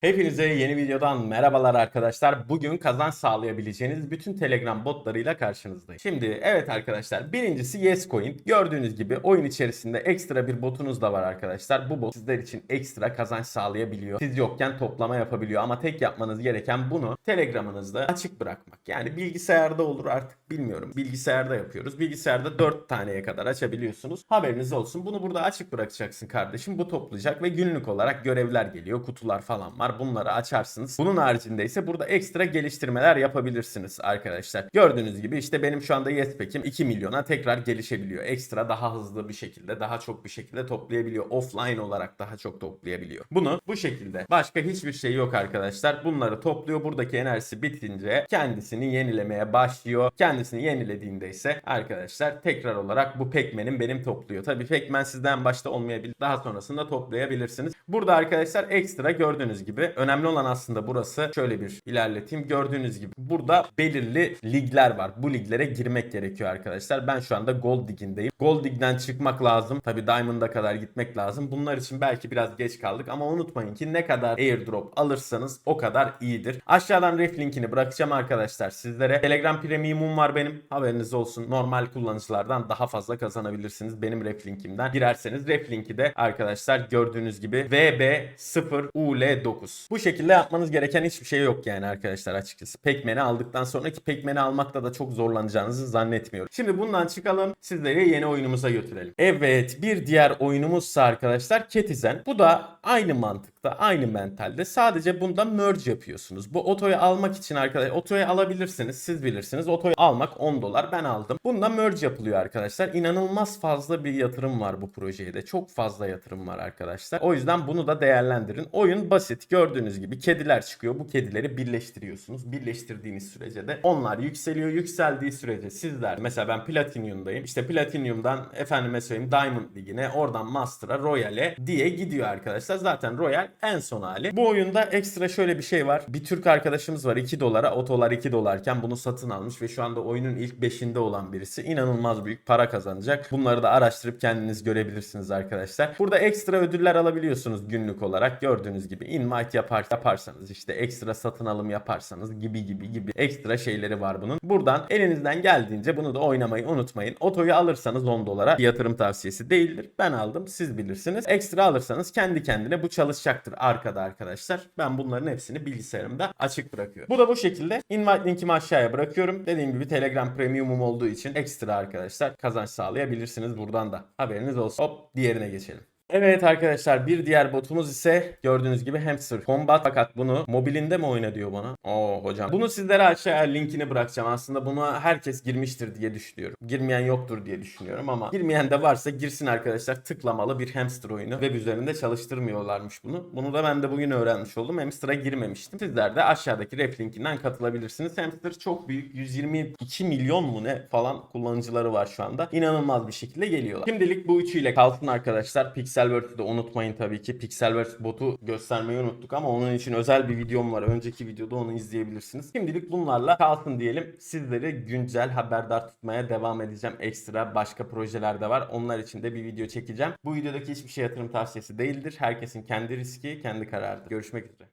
Hepinize yeni videodan merhabalar arkadaşlar. Bugün kazanç sağlayabileceğiniz bütün Telegram botlarıyla karşınızdayım. Şimdi evet arkadaşlar birincisi Yescoin. Gördüğünüz gibi oyun içerisinde ekstra bir botunuz da var arkadaşlar. Bu bot sizler için ekstra kazanç sağlayabiliyor. Siz yokken toplama yapabiliyor ama tek yapmanız gereken bunu Telegram'ınızda açık bırakmak. Yani bilgisayarda olur artık bilmiyorum. Bilgisayarda yapıyoruz. Bilgisayarda 4 taneye kadar açabiliyorsunuz. Haberiniz olsun. Bunu burada açık bırakacaksın kardeşim. Bu toplayacak ve günlük olarak görevler geliyor. Kutular falan var. Bunları açarsınız. Bunun haricinde ise burada ekstra geliştirmeler yapabilirsiniz arkadaşlar. Gördüğünüz gibi işte benim şu anda Yespek'im 2 milyona tekrar gelişebiliyor. Ekstra daha hızlı bir şekilde, daha çok bir şekilde toplayabiliyor. Offline olarak daha çok toplayabiliyor. Bunu bu şekilde. Başka hiçbir şey yok arkadaşlar. Bunları topluyor. Buradaki enerjisi bitince kendisini yenilemeye başlıyor. Kendisini yenilediğinde ise arkadaşlar tekrar olarak bu pekmenin benim topluyor. Tabii pekmen sizden başta olmayabilir. Daha sonrasında toplayabilirsiniz. Burada arkadaşlar ekstra gördüğünüz gibi önemli olan aslında burası. Şöyle bir ilerleteyim. Gördüğünüz gibi burada belirli ligler var. Bu liglere girmek gerekiyor arkadaşlar. Ben şu anda Gold Dig'indeyim. Gold Dig'den çıkmak lazım. Tabii Diamond'a kadar gitmek lazım. Bunlar için belki biraz geç kaldık ama unutmayın ki ne kadar airdrop alırsanız o kadar iyidir. Aşağıdan ref linkini bırakacağım arkadaşlar sizlere. Telegram Premium'um var benim. Haberiniz olsun. Normal kullanıcılardan daha fazla kazanabilirsiniz. Benim ref linkimden girerseniz ref linki de arkadaşlar gördüğünüz gibi VB0UL9. Bu şekilde yapmanız gereken hiçbir şey yok yani arkadaşlar açıkçası. Pekmen'i aldıktan sonraki Pekmen'i almakta da çok zorlanacağınızı zannetmiyorum. Şimdi bundan çıkalım. Sizleri yeni oyunumuza götürelim. Evet bir diğer oyunumuzsa arkadaşlar Ketizen. Bu da aynı mantıkta, aynı mentalde. Sadece bunda merge yapıyorsunuz. Bu otoyu almak için arkadaşlar otoyu alabilirsiniz. Siz bilirsiniz. Otoyu almak 10 dolar. Ben aldım. Bunda merge yapılıyor arkadaşlar. İnanılmaz fazla bir yatırım var bu projeye de. Çok fazla yatırım var arkadaşlar. O yüzden bunu da değerlendirin. Oyun basit. Gördüğünüz gibi kediler çıkıyor. Bu kedileri birleştiriyorsunuz. Birleştirdiğiniz sürece de onlar yükseliyor. Yükseldiği sürece sizler mesela ben Platinum'dayım. İşte Platinum'dan efendime söyleyeyim Diamond Ligi'ne oradan Master'a Royal'e diye gidiyor arkadaşlar. Zaten Royal en son hali. Bu oyunda ekstra şöyle bir şey var. Bir Türk arkadaşımız var 2 dolara. Otolar 2 dolarken bunu satın almış ve şu anda oyunun ilk 5'inde olan birisi. İnanılmaz büyük para kazanacak. Bunları da araştırıp kendiniz görebilirsiniz arkadaşlar. Burada ekstra ödüller alabiliyorsunuz günlük olarak. Gördüğünüz gibi invite yapar, yaparsanız işte ekstra satın alım yaparsanız gibi gibi gibi ekstra şeyleri var bunun. Buradan elinizden geldiğince bunu da oynamayı unutmayın. Otoyu alırsanız 10 dolara yatırım tavsiyesi değildir. Ben aldım siz bilirsiniz. Ekstra alırsanız kendi kendine bu çalışacaktır arkada arkadaşlar. Ben bunların hepsini bilgisayarımda açık bırakıyorum. Bu da bu şekilde. Invite linkimi aşağıya bırakıyorum. Dediğim gibi Telegram Premium'um olduğu için ekstra arkadaşlar kazanç sağlayabilirsiniz buradan da. Haberiniz olsun. Hop diğerine geçelim. Evet arkadaşlar bir diğer botumuz ise gördüğünüz gibi Hamster Combat fakat bunu mobilinde mi oyna diyor bana. Oo hocam. Bunu sizlere aşağıya linkini bırakacağım. Aslında buna herkes girmiştir diye düşünüyorum. Girmeyen yoktur diye düşünüyorum ama girmeyen de varsa girsin arkadaşlar. Tıklamalı bir hamster oyunu. Web üzerinde çalıştırmıyorlarmış bunu. Bunu da ben de bugün öğrenmiş oldum. Hamster'a girmemiştim. Sizler de aşağıdaki ref linkinden katılabilirsiniz. Hamster çok büyük. 122 milyon mu ne falan kullanıcıları var şu anda. İnanılmaz bir şekilde geliyorlar. Şimdilik bu üçüyle kalsın arkadaşlar. Pixelworks'ü de unutmayın tabii ki. Pixelworks botu göstermeyi unuttuk ama onun için özel bir videom var. Önceki videoda onu izleyebilirsiniz. Şimdilik bunlarla kalsın diyelim. Sizleri güncel haberdar tutmaya devam edeceğim. Ekstra başka projeler de var. Onlar için de bir video çekeceğim. Bu videodaki hiçbir şey yatırım tavsiyesi değildir. Herkesin kendi riski, kendi kararıdır. Görüşmek üzere.